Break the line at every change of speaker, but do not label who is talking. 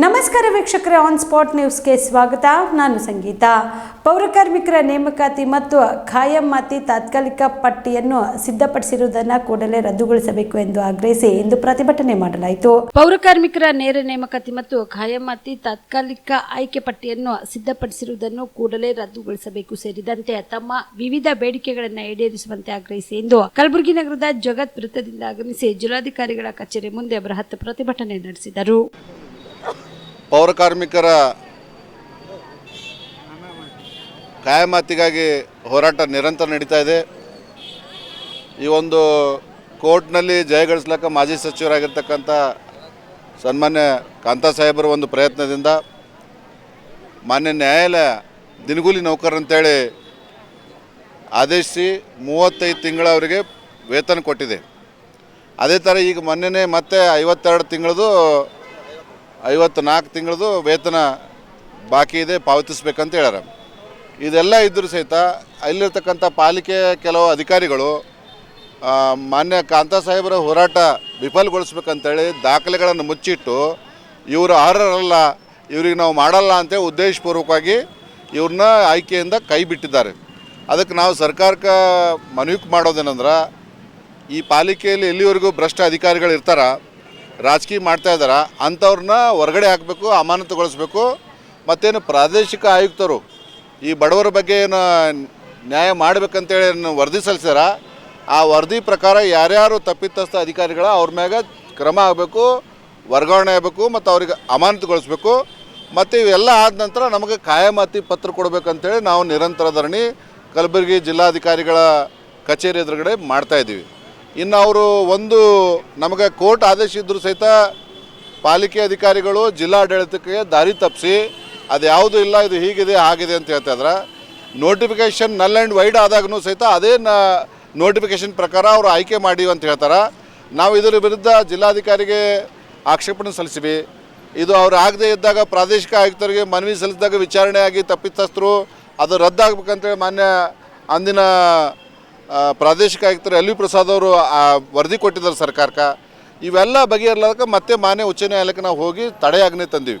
ನಮಸ್ಕಾರ ವೀಕ್ಷಕರೇ on spot ನ್ಯೂಸ್ಗೆ ಸ್ವಾಗತ. ನಾನು ಸಂಗೀತ. ಪೌರಕಾರ್ಮಿಕರ ನೇಮಕಾತಿ ಮತ್ತು ಖಾಯಂ ಮಾತಿ ತಾತ್ಕಾಲಿಕ ಪಟ್ಟಿಯನ್ನು ಸಿದ್ಧಪಡಿಸಿರುವುದನ್ನು ಕೂಡಲೇ ರದ್ದುಗೊಳಿಸಬೇಕು ಎಂದು ಆಗ್ರಹಿಸಿ ಇಂದು ಪ್ರತಿಭಟನೆ ಮಾಡಲಾಯಿತು. ಪೌರಕಾರ್ಮಿಕರ ನೇರ ನೇಮಕಾತಿ ಮತ್ತು ಖಾಯಂ ಮಾತಿ ತಾತ್ಕಾಲಿಕ ಆಯ್ಕೆ ಪಟ್ಟಿಯನ್ನು ಸಿದ್ಧಪಡಿಸಿರುವುದನ್ನು ಕೂಡಲೇ ರದ್ದುಗೊಳಿಸಬೇಕು ಸೇರಿದಂತೆ ತಮ್ಮ ವಿವಿಧ ಬೇಡಿಕೆಗಳನ್ನು ಈಡೇರಿಸುವಂತೆ ಆಗ್ರಹಿಸಿ ಎಂದು ಕಲಬುರಗಿ ನಗರದ ಜಗತ್ ವೃತ್ತದಿಂದ ಆಗಮಿಸಿ ಜಿಲ್ಲಾಧಿಕಾರಿಗಳ ಕಚೇರಿ ಮುಂದೆ ಬೃಹತ್ ಪ್ರತಿಭಟನೆ ನಡೆಸಿದರು.
ಪೌರಕಾರ್ಮಿಕರ ಕಾಯಮಾತಿಗಾಗಿ ಹೋರಾಟ ನಿರಂತರ ನಡೀತಾ ಇದೆ. ಈ ಒಂದು ಕೋರ್ಟ್ನಲ್ಲಿ ಜಯಗಳಿಸ್ಲಕ್ಕ ಮಾಜಿ ಸಚಿವರಾಗಿರ್ತಕ್ಕಂಥ ಸನ್ಮಾನ್ಯ ಕಾಂತಾ ಸಾಹೇಬರ ಒಂದು ಪ್ರಯತ್ನದಿಂದ ಮಾನ್ಯ ನ್ಯಾಯಾಲಯ ದಿನಗೂಲಿ ನೌಕರರಂತೇಳಿ ಆದೇಶಿಸಿ ಮೂವತ್ತೈದು ತಿಂಗಳ ಅವರಿಗೆ ವೇತನ ಕೊಟ್ಟಿದೆ. ಅದೇ ಥರ ಈಗ ಮೊನ್ನೆನೇ ಮತ್ತೆ ಐವತ್ತೆರಡು ತಿಂಗಳದು ಐವತ್ತು ನಾಲ್ಕು ತಿಂಗಳದು ವೇತನ ಬಾಕಿ ಇದೆ, ಪಾವತಿಸ್ಬೇಕಂತ ಹೇಳ್ಯಾರ. ಇದೆಲ್ಲ ಇದ್ದರೂ ಸಹಿತ ಅಲ್ಲಿರ್ತಕ್ಕಂಥ ಪಾಲಿಕೆ ಕೆಲವು ಅಧಿಕಾರಿಗಳು ಮಾನ್ಯ ಕಾಂತಾ ಸಾಹೇಬರ ಹೋರಾಟ ವಿಫಲಗೊಳಿಸ್ಬೇಕಂತೇಳಿ ದಾಖಲೆಗಳನ್ನು ಮುಚ್ಚಿಟ್ಟು ಇವರು ಅರ್ಹರಲ್ಲ, ಇವ್ರಿಗೆ ನಾವು ಮಾಡಲ್ಲ ಅಂತ ಉದ್ದೇಶಪೂರ್ವಕವಾಗಿ ಇವ್ರನ್ನ ಆಯ್ಕೆಯಿಂದ ಕೈ ಬಿಟ್ಟಿದ್ದಾರೆ. ಅದಕ್ಕೆ ನಾವು ಸರ್ಕಾರಕ್ಕೆ ಮನವಿ ಮಾಡೋದೇನಂದ್ರೆ, ಈ ಪಾಲಿಕೆಯಲ್ಲಿ ಎಲ್ಲಿವರೆಗೂ ಭ್ರಷ್ಟ ಅಧಿಕಾರಿಗಳು ಇರ್ತಾರ ರಾಜಕೀಯ ಮಾಡ್ತಾ ಇದ್ದಾರೆ ಅಂಥವ್ರನ್ನ ಹೊರಗಡೆ ಹಾಕಬೇಕು, ಅಮಾನತುಗೊಳಿಸ್ಬೇಕು. ಮತ್ತೇನು ಪ್ರಾದೇಶಿಕ ಆಯುಕ್ತರು ಈ ಬಡವರ ಬಗ್ಗೆ ಏನು ನ್ಯಾಯ ಮಾಡಬೇಕಂತೇಳಿ ವರದಿ ಸಲ್ಲಿಸ್ಯಾರ, ಆ ವರದಿ ಪ್ರಕಾರ ಯಾರ್ಯಾರು ತಪ್ಪಿತಸ್ಥ ಅಧಿಕಾರಿಗಳ ಅವ್ರ ಮ್ಯಾಗ ಕ್ರಮ ಆಗಬೇಕು, ವರ್ಗಾವಣೆ ಆಗಬೇಕು, ಮತ್ತು ಅವ್ರಿಗೆ ಅಮಾನತುಗೊಳಿಸ್ಬೇಕು. ಮತ್ತು ಇವೆಲ್ಲ ಆದ ನಂತರ ನಮಗೆ ಕಾಯಮಾತಿ ಪತ್ರ ಕೊಡಬೇಕಂತೇಳಿ ನಾವು ನಿರಂತರ ಧರಣಿ ಕಲಬುರಗಿ ಜಿಲ್ಲಾಧಿಕಾರಿಗಳ ಕಚೇರಿ ಎದುರುಗಡೆ ಮಾಡ್ತಾ ಇದ್ದೀವಿ. ಇನ್ನು ಅವರು ಒಂದು ನಮಗೆ ಕೋರ್ಟ್ ಆದೇಶ ಇದ್ದರೂ ಸಹಿತ ಪಾಲಿಕೆ ಅಧಿಕಾರಿಗಳು ಜಿಲ್ಲಾಡಳಿತಕ್ಕೆ ದಾರಿ ತಪ್ಪಿಸಿ ಅದು ಯಾವುದು ಇಲ್ಲ, ಇದು ಹೀಗಿದೆ, ಹಾಗಿದೆ ಅಂತ ಹೇಳ್ತಾ notification notification null and void ಆದಾಗೂ ಸಹಿತ ಅದೇ ನೋಟಿಫಿಕೇಷನ್ ಪ್ರಕಾರ ಅವರು ಆಯ್ಕೆ ಮಾಡಿ ಅಂತ ಹೇಳ್ತಾರೆ. ನಾವು ಇದರ ವಿರುದ್ಧ ಜಿಲ್ಲಾಧಿಕಾರಿಗೆ ಆಕ್ಷೇಪಣೆ ಸಲ್ಲಿಸಿವಿ. ಇದು ಅವ್ರು ಆಗದೇ ಇದ್ದಾಗ ಪ್ರಾದೇಶಿಕ ಆಯುಕ್ತರಿಗೆ ಮನವಿ ಸಲ್ಲಿಸಿದಾಗ ವಿಚಾರಣೆ ಆಗಿ ತಪ್ಪಿತಸ್ಥರು ಅದು ರದ್ದಾಗಬೇಕಂತೇಳಿ ಮಾನ್ಯ ಅಂದಿನ ಪ್ರಾದೇಶಿಕ ಆಯುಕ್ತರು ಎಲ್ ವಿ ಪ್ರಸಾದ್ ಅವರು ವರದಿ ಕೊಟ್ಟಿದ್ದಾರೆ ಸರ್ಕಾರಕ್ಕೆ. ಇವೆಲ್ಲ ಬಗೆಹರ್ಲಾದಕ್ಕೆ ಮತ್ತೆ ಮಾನ್ಯ ಉಚ್ಚ ನ್ಯಾಯಾಲಯಕ್ಕೆ ನಾವು ಹೋಗಿ ತಡೆಯಾಜ್ಞೆ ತಂದೀವಿ.